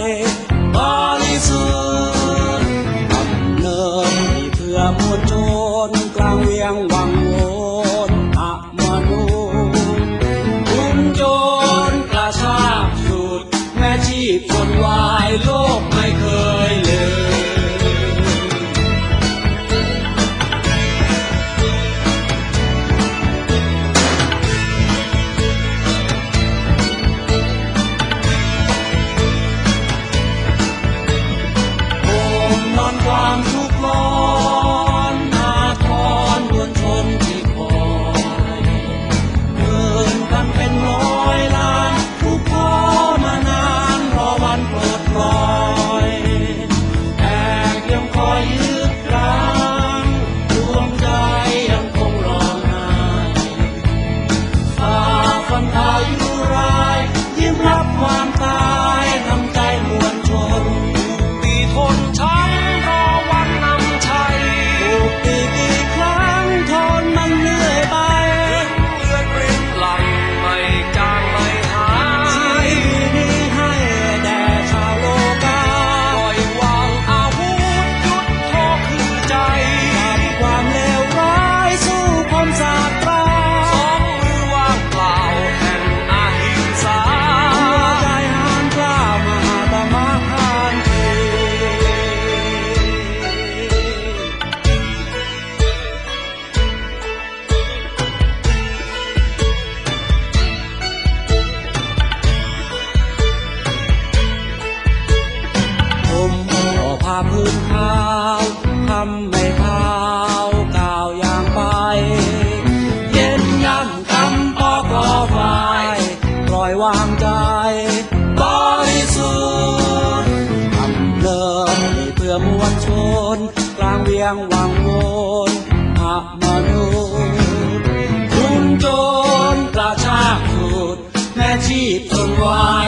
life. ยงวังวนอามนุษย์คุณโดนประชาขุดแม่ชีพตนวา